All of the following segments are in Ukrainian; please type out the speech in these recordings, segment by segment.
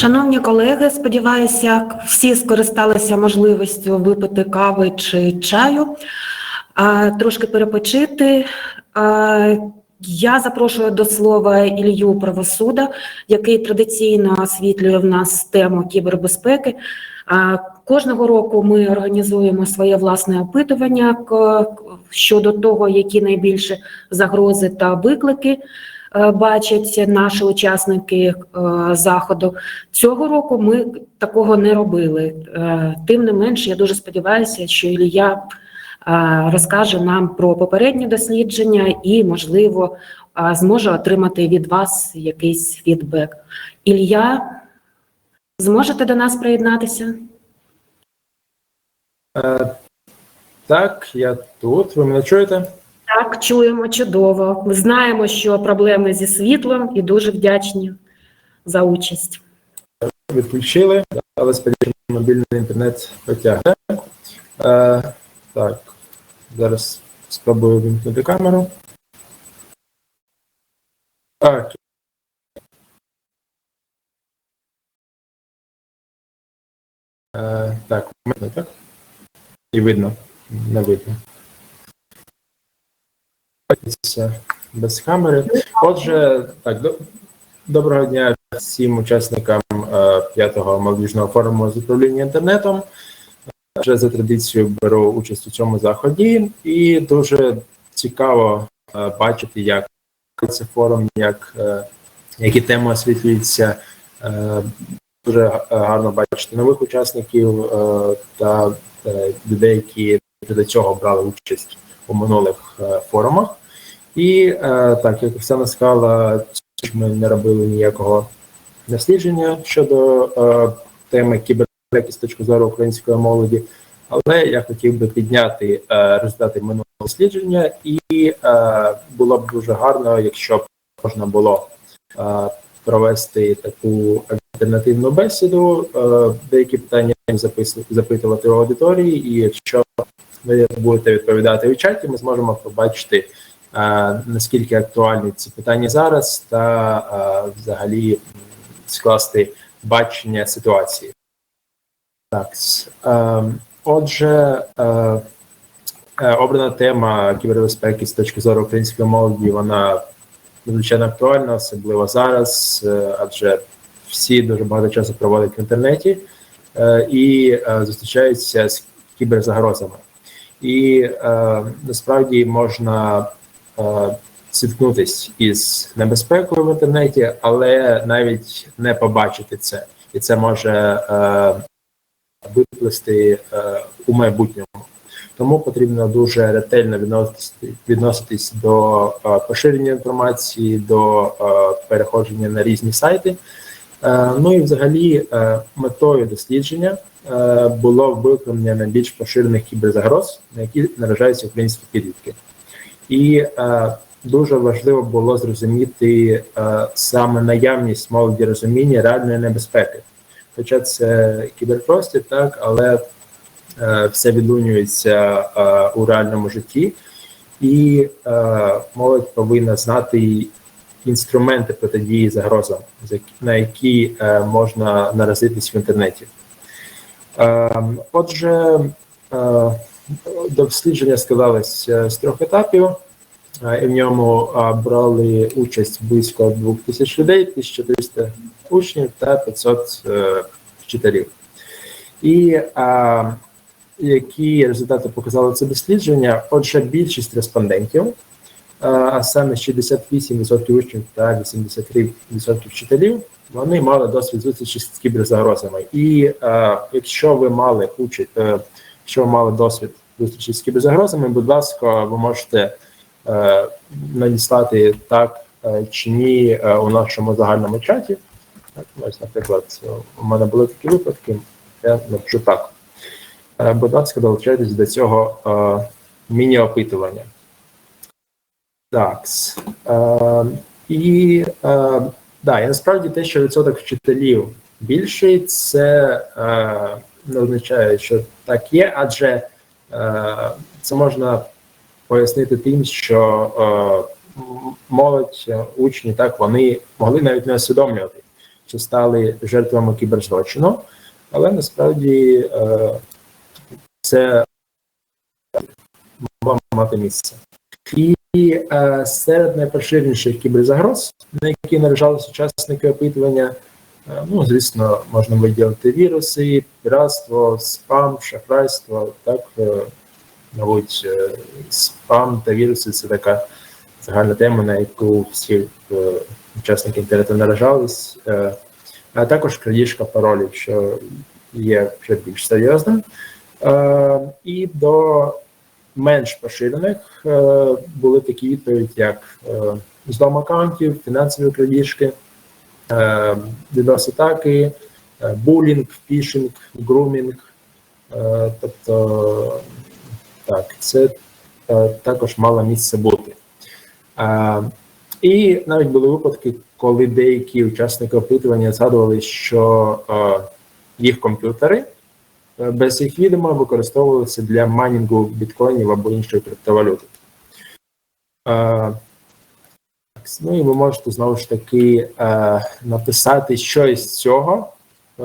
Шановні колеги, сподіваюся, всі скористалися можливістю випити кави чи чаю, трошки перепочити. Я запрошую до слова Ілью Правосуда, який традиційно освітлює в нас тему кібербезпеки. Кожного року ми організуємо своє власне опитування щодо того, які найбільше загрози та виклики бачать наші учасники е, заходу. Цього року ми такого не робили. Е, Тим не менш, я дуже сподіваюся, що Ілля е, розкаже нам про попередні дослідження і, можливо, е, зможе отримати від вас якийсь фідбек. Ілля, зможете до нас приєднатися? Е, Так, я тут. Ви мене чуєте? Так, чуємо чудово. Ми знаємо, що проблеми зі світлом і дуже вдячні за участь. Відключили, але сподіваюся, мобільний інтернет потягне. Е, Так, зараз спробую вимкнути камеру. Так. Е, Так, так. І видно, не видно. Це Без камери. Отже, так, до- доброго дня всім учасникам е, п'ятого молодіжного форуму з управління інтернетом. Вже за традицією беру участь у цьому заході, і дуже цікаво е, бачити, як це форум, як, е, які теми освітлюються. Дуже гарно бачити нових учасників та людей, які до цього брали участь у минулих форумах. І е, так, як Оксана сказала, ми не робили ніякого дослідження щодо е, теми кібербезпеки з точки зору української молоді, але я хотів би підняти е, результати минулого дослідження, і було б дуже гарно, якщо б можна було провести таку альтернативну бесіду, деякі питання запитувати у аудиторії, і якщо ви будете відповідати у чаті, ми зможемо побачити наскільки актуальні ці питання зараз, та взагалі скласти бачення ситуації. Так, отже, обрана тема кібербезпеки з точки зору української молоді, вона надзвичайно актуальна, особливо зараз, е, адже всі дуже багато часу проводять в інтернеті е, і е, зустрічаються з кіберзагрозами. І насправді можна зіткнутись із небезпекою в інтернеті, але навіть не побачити це, і це може е, виплисти е, у майбутньому. Тому потрібно дуже ретельно відноситись, відноситись до е, поширення інформації, до е, переходження на різні сайти. Е, ну і взагалі е, метою дослідження е, було виокремлення найбільш поширених кіберзагроз, на які наражаються українські підлітки. І е, дуже важливо було зрозуміти е, саме наявність молоді розуміння реальної небезпеки. Хоча це кіберпростір, так, але е, все відлунюється е, у реальному житті, і е, молодь повинна знати інструменти протидії загрозам, на які е, можна наразитись в інтернеті. Е, отже, е, дослідження складалося з трьох етапів, е, і в ньому е, брали участь близько 2000 людей, 1300 учнів та 500 е, вчителів. І е, які результати показали це дослідження? Отже, більшість респондентів, е, а саме 68% учнів та 83% вчителів, вони мали досвід зустрічі з кіберзагрозами. І е, якщо ви мали участь, е, якщо ви мали досвід зустрічі з кіберзагрозами, будь ласка, ви можете е, надіслати так е, чи ні е, у нашому загальному чаті. Так, ось, наприклад, у мене були такі випадки, я напишу так. Е, Будь ласка, долучайтесь до цього е, міні-опитування. Так. Е, і е, да, і насправді те, що відсоток вчителів більший, це е, не означає, що так є, адже це можна пояснити тим, що е, молодь, е, учні, так вони могли навіть не усвідомлювати, чи стали жертвами кіберзлочину, але насправді е, це могло мати місце. І е, серед найпоширеніших кіберзагроз, на які наражалися учасники опитування, е, ну, звісно, можна виділити віруси, піратство, спам, шахрайство. Так, е, мабуть, е, спам та віруси це така загальна тема, на яку всі е, учасники інтернету наражались, е, а також крадіжка паролів, що є вже більш серйозним. Е, і до менш поширених е, були такі відповіді, як е, злом аккаунтів, фінансові крадіжки, е, DDoS-атаки, е, булінг, фішинг, грумінг. Е, тобто, так, це е, також мало місце бути. Е, і навіть були випадки, коли деякі учасники опитування згадували, що е, їх комп'ютери е, без їх відома використовувалися для майнінгу біткоїнів або іншої криптовалюти. Так, ну і ви можете знову ж таки е, написати, що цього, е,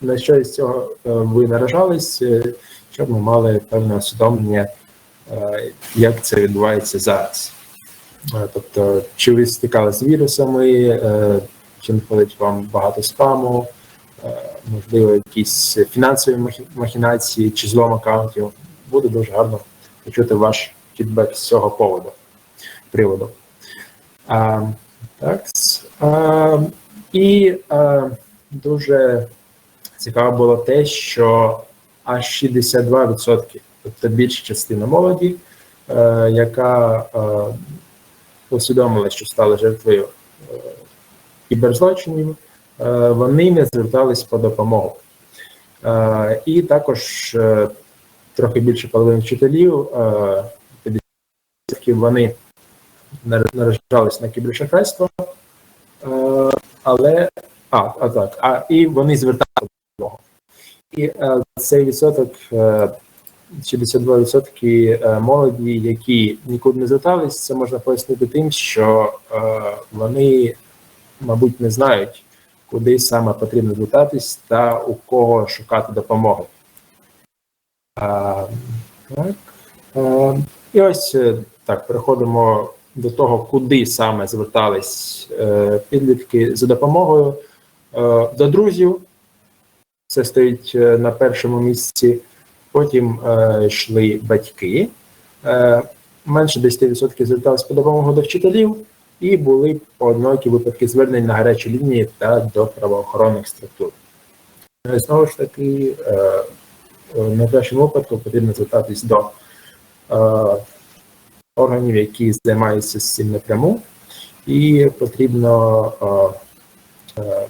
на що із цього е, ви наражались, е, щоб ми мали певне усвідомлення, е, як це відбувається зараз. Е, Тобто, чи ви стикалися з вірусами, е, чи надходить вам багато спаму, е, можливо, якісь фінансові махінації чи злом аккаунтів. Буде дуже гарно почути ваш фідбек з цього поводу, приводу. А, так, а, і а, дуже цікаво було те, що аж 62%, тобто більша частина молоді, е, яка е, усвідомили, що стали жертвою е, кіберзлочинів, вони не звертались по допомогу. Е, І також е, трохи більше половини вчителів, 50% вони наражались на кібершахрайство, е, але а, а так, а і вони зверталися до допомогу. І е, цей відсоток е, 62% е, молоді, які нікуди не звертались, це можна пояснити тим, що вони, мабуть, не знають, куди саме потрібно звертатись та у кого шукати допомоги. Так. І ось так, переходимо до того, куди саме звертались е, підлітки за допомогою е, до друзів. Це стоїть е, на першому місці. Потім е, йшли батьки. Е, менше 10% зверталися по допомогу до вчителів, і були поодинокі випадки звернень на гарячі лінії та до правоохоронних структур. Е, Знову ж таки, е, в найкращому випадку потрібно звертатись до е, органів, які займаються з цим напряму, і потрібно е, е,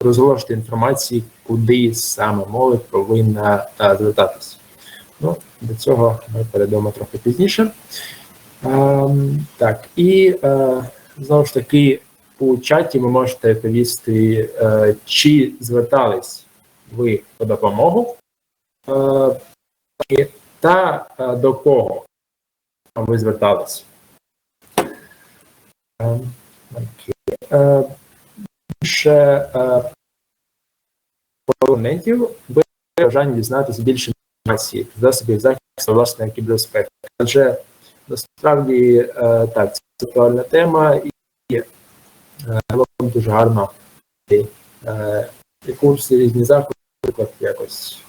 розголошувати інформації, куди саме молодь повинна е, звертатись. Ну, до цього ми перейдемо трохи пізніше. Ем, так, і е, знову ж таки у чаті ви можете повісти, е, чи звертались ви по допомогу, е, та е, до кого ви звертались. Ем. Е, Більше е, опонентів ви бажання дізнатися більше інформації засобів захисту власної кібербезпеки. Адже насправді е, так, це актуальна тема і е, дуже гарно курси, різні заходи, наприклад, якось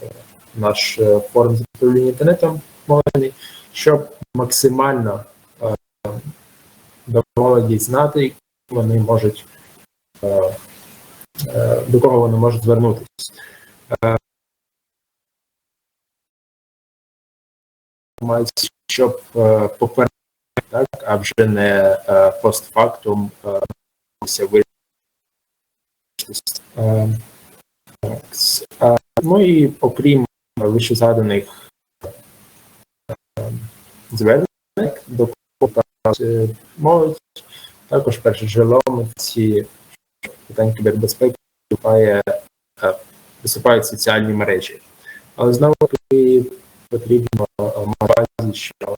наш форум з управління інтернетом мовлений, щоб максимально е, до знати, які вони можуть е, е, до кого вони можуть звернутися. Щоб попередити, так, а вже не постфактум все вирішити. Так, с- е, ну і окрім вище згаданих е, звернень до кого е, молодь, також перше джерелом ці питань кібербезпеки виступає, е, виступають соціальні мережі. Але знову таки потрібно е, мати що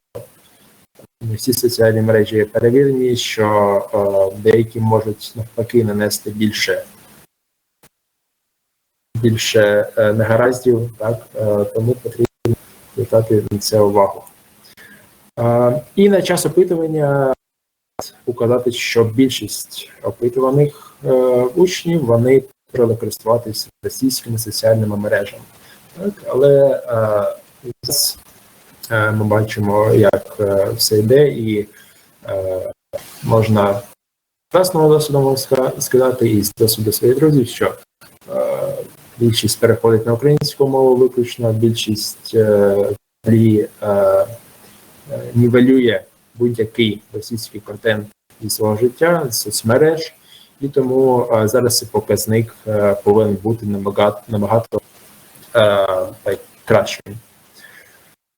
не всі соціальні мережі перевірені, що деякі можуть навпаки нанести більше більше негараздів, так тому потрібно звертати на це увагу. І на час опитування указати, що більшість опитуваних е, учнів вони почали користуватися російськими соціальними мережами. Так, але е, зараз е, ми бачимо, як все йде, і можна власного досвіду сказати, і з досвіду своїх друзів, що більшість переходить на українську мову виключно, більшість е, нівелює будь-який російський контент із свого життя, з соцмереж, і тому е, зараз цей показник е, повинен бути набагато набагато е, кращим.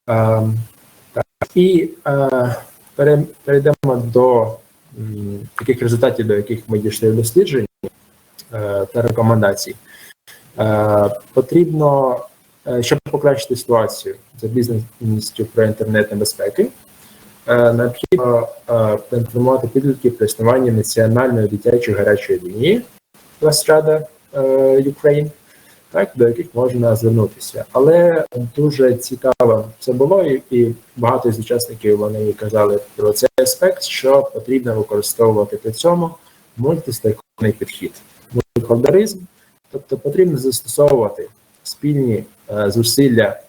Е, і е, перейдемо до таких результатів, до яких ми дійшли в дослідженні е, та рекомендацій. Е, потрібно, е, щоб покращити ситуацію за бізнесістю про інтернет небезпеки, е, необхідно е, поінформувати підлітків про існування національної дитячої гарячої лінії Ластрада Ukraine, так, до яких можна звернутися. Але дуже цікаво це було, і, і багато з учасників вони казали про цей аспект, що потрібно використовувати при цьому мультистейкхольний підхід. Мультихолдеризм, тобто потрібно застосовувати спільні е, зусилля е,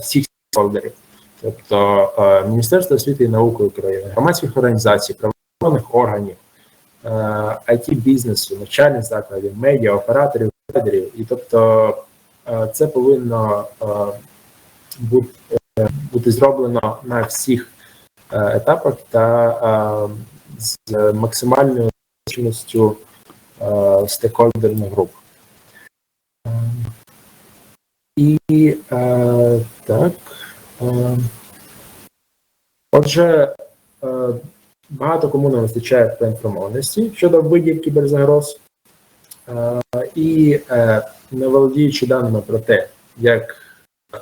всіх холдерів, тобто е, Міністерство освіти і науки України, громадських організацій, правоохоронних органів, е, it бізнесу, навчальних закладів, медіа, операторів, трейдерів. І тобто е, це повинно е, бути, е, бути зроблено на всіх е, етапах та е, з максимальною е, стейкхолдерних груп. Е, І е, так. Е, отже, е, багато кому не вистачає поінформованості щодо видів кіберзагроз. Е, і е, не володіючи даними про те, як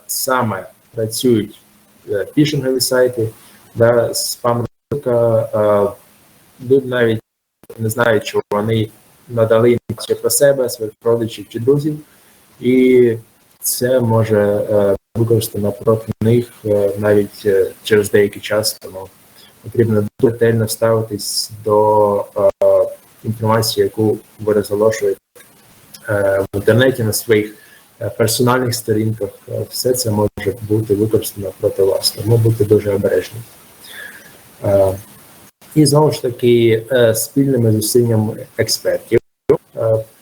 саме працюють е, фішингові сайти, да, спам е, навіть не знають, що вони надали про себе, своїх родичів чи друзів, і це може е, використано проти них е, навіть е, через деякий час. Тому потрібно дуже ретельно ставитись до інформації, яку ви розголошуєте в інтернеті на своїх персональних сторінках. Все це може бути використано проти вас, тому будьте дуже обережні. І знову ж таки, спільними зусиллями експертів,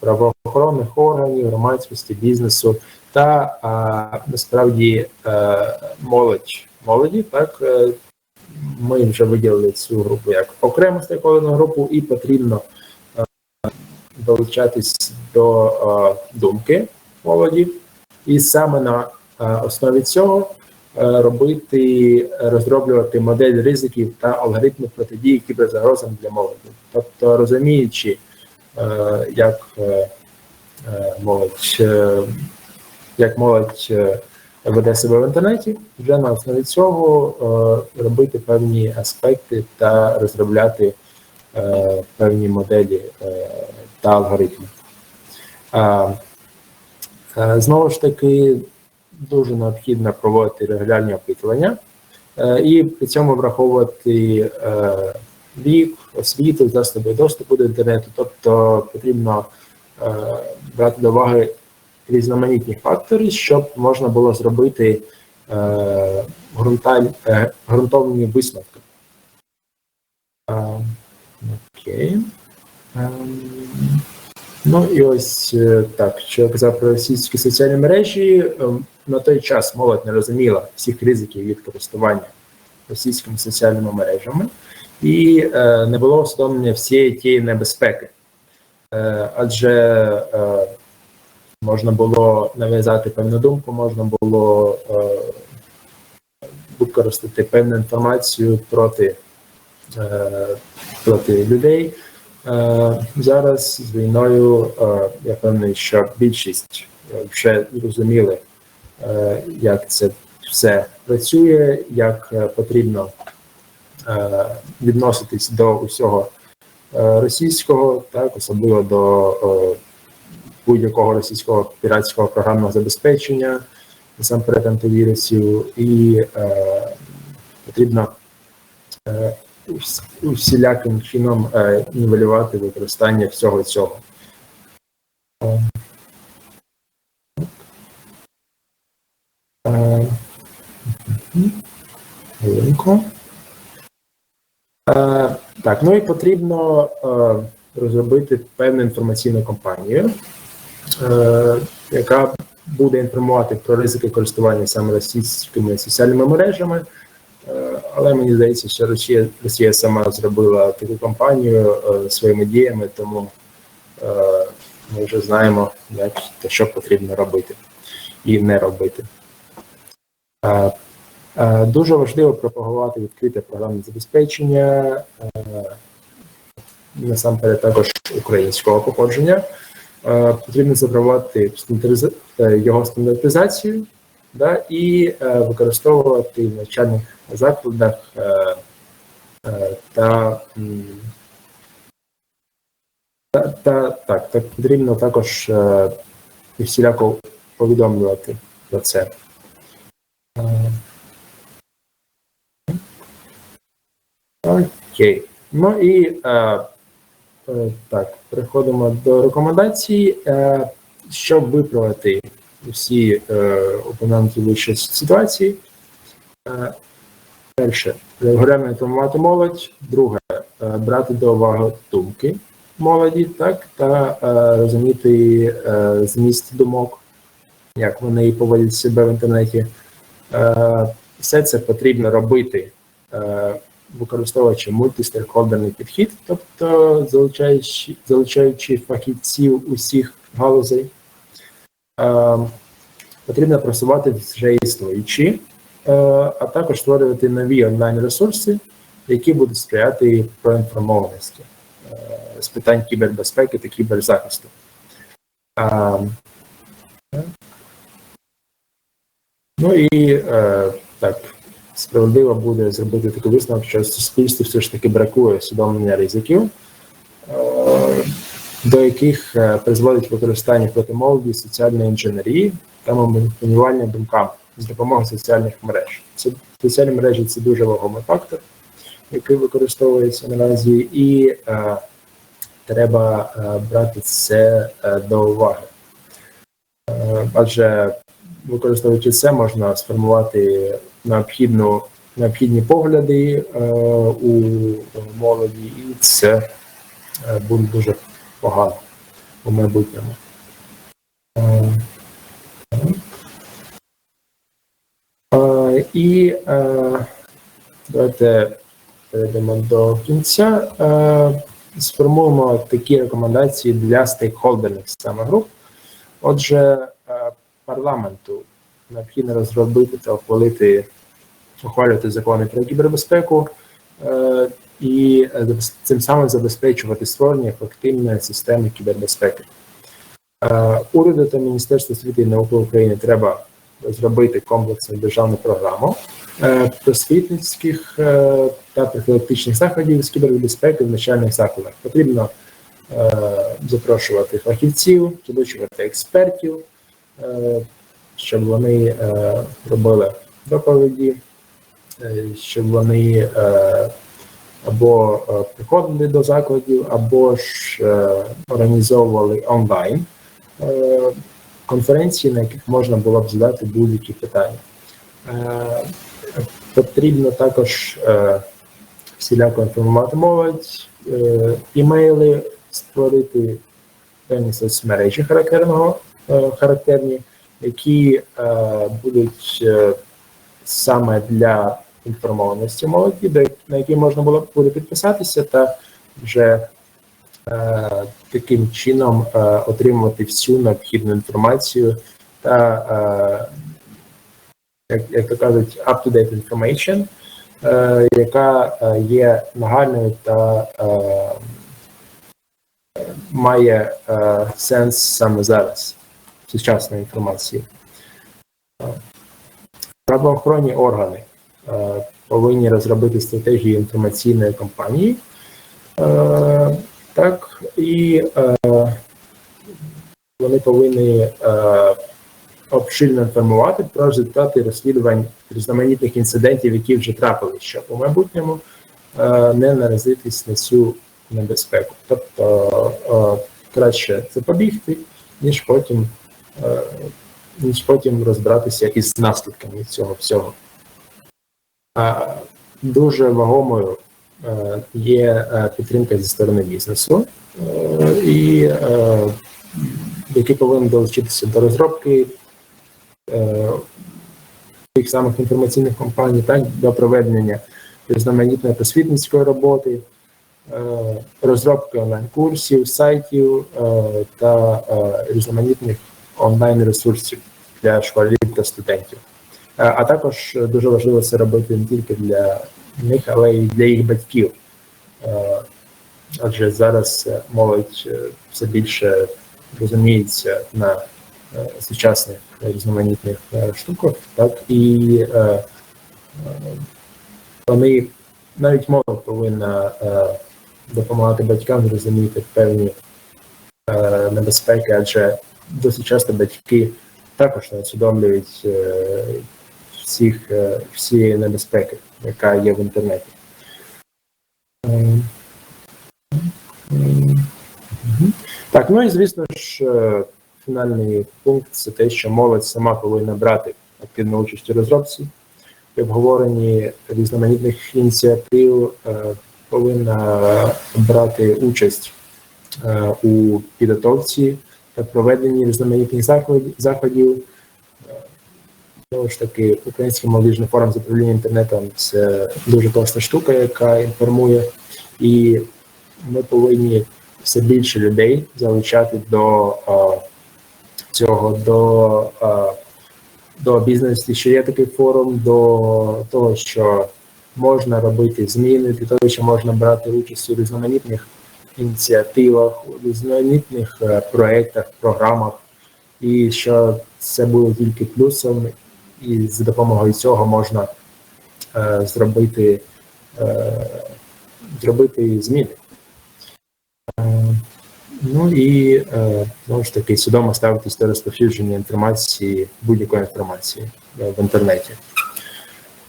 правоохоронних органів, громадськості, бізнесу та а, насправді е, молодь молоді, так е, ми вже виділили цю групу як окрему стейкхолдерну групу, і потрібно е, долучатись до е, думки молоді, і саме на е, основі цього е, робити, розроблювати модель ризиків та алгоритми протидії кіберзагрозам для молоді. Тобто розуміючи, е, як молодь, як молодь е, веде себе в інтернеті, вже на основі цього е, робити певні аспекти та розробляти е, певні моделі та алгоритми. Знову ж таки, дуже необхідно проводити регулярні опитування і при цьому враховувати вік, освіту, засоби доступу до інтернету. Тобто потрібно брати до уваги різноманітні фактори, щоб можна було зробити е, е, ґрунтовні висновки. Е, Окей. Ем, Ну і ось е, так, що я казав про російські соціальні мережі. ем, На той час молодь не розуміла всіх ризиків від користування російськими соціальними мережами, і не було усвідомлення всієї тієї небезпеки. Адже можна було нав'язати певну думку, можна було е, використати певну інформацію проти, е, проти людей. Е, зараз з війною е, я певний, що більшість е, вже зрозуміли, е, як це все працює, як е, потрібно е, відноситись до усього е, російського, так, особливо до будь-якого російського піратського програмного забезпечення, насамперед антивірусів, і е, потрібно е, усіляким чином е, нівелювати використання всього цього. Е, е, Так, ну і потрібно е, розробити певну інформаційну кампанію, яка буде інформувати про ризики користування саме російськими соціальними мережами. Е, Але мені здається, що Росія, Росія сама зробила таку кампанію е, своїми діями, тому е, ми вже знаємо, як та що потрібно робити і не робити. Е, Е, Дуже важливо пропагувати відкрите програмне забезпечення, е, насамперед також українського походження. Е, Потрібно запровадити е, його стандартизацію да, і е, використовувати в навчальних закладах та, та, та, так, так потрібно також е, всіляко повідомлювати про це. Окей. Ну і так, переходимо до рекомендацій. Е, щоб виправити всі е, упомянуті вище ситуації. Е, перше, регулярно інформувати молодь. Друге, е, брати до уваги думки молоді, так, та е, розуміти е, зміст думок, як вони поводять себе в інтернеті. Е, все це потрібно робити. Використовуючи мультистейкхолдерний підхід, тобто залучаючи, залучаючи фахівців усіх галузей, е, потрібно просувати вже існуючі, е, а також створювати нові онлайн-ресурси, які будуть сприяти проінформованості е, з питань кібербезпеки та кіберзахисту. Е, ну і е, так справедливо буде зробити такий висновок, що суспільству все ж таки бракує усвідомлення ризиків, е, до яких е, призводить використання протимолоді соціальної інженерії та маніпулювання думками з допомогою соціальних мереж. Це соціальні мережі це дуже вагомий фактор, який використовується наразі, і е, треба е, брати це до уваги. Адже використовуючи це, можна сформувати необхідну, необхідні погляди е, у молоді, і це е, буде дуже погано у майбутньому. Е, і давайте перейдемо до кінця. Сформуємо такі рекомендації для стейкхолдерних саме груп. Отже, парламенту необхідно розробити та ухвалити, ухвалювати закони про кібербезпеку е, і е, цим самим забезпечувати створення ефективної системи кібербезпеки. Е, уряду та Міністерству освіти і науки України треба розробити комплексну державну програму просвітницьких та профілактичних заходів з кібербезпеки в навчальних закладах. Потрібно запрошувати фахівців, залучувати експертів, щоб вони е, робили доповіді, е, щоб вони е, або е, приходили до закладів, або ж е, організовували онлайн е, конференції, на яких можна було б задати будь-які питання. Е, Потрібно також е, всіляко інформувати молодь, е, імейли створити певні соцмережі характерного е, характерні, які е, будуть е, саме для інформованості молоді, на які можна було буде підписатися, та вже е, таким чином е, отримувати всю необхідну інформацію та, е, як, як то кажуть, up-to-date information, е, яка е, є нагальною та е, має е, сенс саме зараз сучасної інформації. Е, Правоохоронні органи е, повинні розробити стратегію інформаційної кампанії. Е, так, і вони повинні обширно інформувати про результати розслідувань різноманітних інцидентів, які вже трапилися, щоб у майбутньому не наразитись на цю небезпеку. Тобто краще запобігти, ніж потім, ніж потім розбиратися із наслідками цього всього. Дуже вагомою е, є е, підтримка зі сторони бізнесу, е, і е, який повинен долучитися до розробки е, тих самих інформаційних компаній, так, до проведення різноманітної просвітницької роботи, е, розробки онлайн-курсів, сайтів е, та е, різноманітних онлайн-ресурсів для школярів та студентів. Е, А також дуже важливо це робити не тільки для них, але й для їх батьків. Е, Адже зараз е, молодь е, все більше розуміється на е, сучасних різноманітних е, штуках, так і е, е, вони навіть молодь повинна е, допомагати батькам розуміти певні е, небезпеки, адже досить часто батьки також не усвідомлюють е, всіх е, всі небезпеки, яка є в інтернеті. Е. Так, ну і звісно ж, фінальний пункт це те, що молодь сама повинна брати активну участь у розробці і обговоренні різноманітних ініціатив, повинна брати участь у підготовці проведенні різноманітних заходів, заходів. Е, Знову ж таки, Український молодіжний форум з управління інтернетом це дуже класна штука, яка інформує, і ми повинні все більше людей залучати до е, цього, до, е, до обізнаності, що є такий форум, до того, що можна робити зміни, до того, що можна брати участь у різноманітних ініціативах, у різноманітних е, проєктах, програмах, і що це буде тільки плюсом, і за допомогою цього можна е, зробити, е, зробити зміни. Ну і знову ж таки свідомо ставитись до розповсюдження інформації, будь-якої інформації в інтернеті.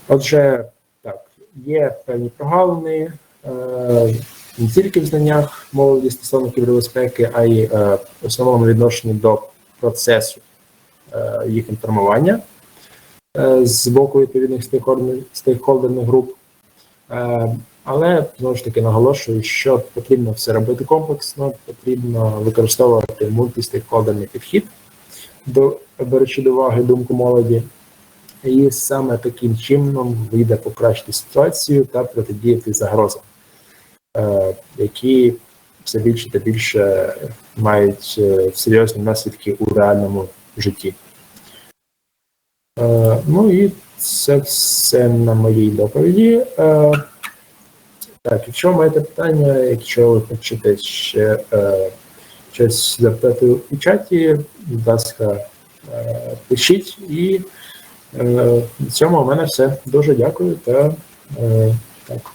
Отже, так, є певні прогалини не тільки в знаннях молоді стосовно кібербезпеки, а й е, основному відношенні до процесу е, їх інформування е, з боку відповідних стейкхолдерних- груп. Е, але знову ж таки наголошую, що потрібно все робити комплексно, потрібно використовувати мультистейкхолдерний підхід, до беручи до уваги думку молоді, і саме таким чином вийде покращити ситуацію та протидіяти загрозам, які все більше та більше мають е, серйозні наслідки у реальному житті. Е, Ну і це все на моїй доповіді. Е, Так, якщо маєте питання, якщо ви хочете ще е, щось запитати у чаті, будь ласка, е, пишіть і е, на цьому у мене все. Дуже дякую та е, так.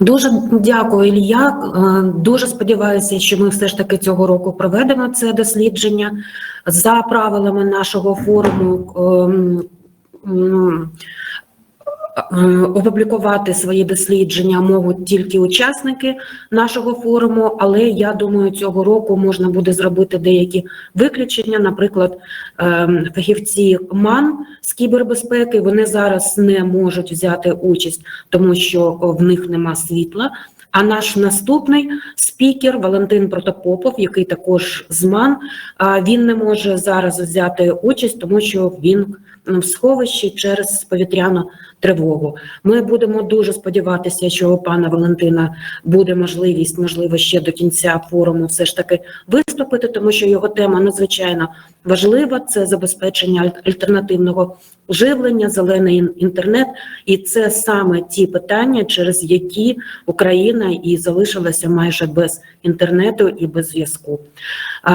Дуже дякую, Ілля. Е, Дуже сподіваюся, що ми все ж таки цього року проведемо це дослідження за правилами нашого форуму. Е, Опублікувати свої дослідження можуть тільки учасники нашого форуму, але я думаю, цього року можна буде зробити деякі виключення. Наприклад, ем, фахівці МАН з кібербезпеки вони зараз не можуть взяти участь, тому що в них нема світла. А наш наступний спікер Валентин Протопопов, який також з МАН, він не може зараз взяти участь, тому що він в сховищі через повітряну тривогу. Ми будемо дуже сподіватися, що у пана Валентина буде можливість, можливо, ще до кінця форуму все ж таки виступити, тому що його тема надзвичайно важлива. Це забезпечення альтернативного живлення, зелений інтернет, і це саме ті питання, через які Україна і залишилася майже без інтернету і без зв'язку.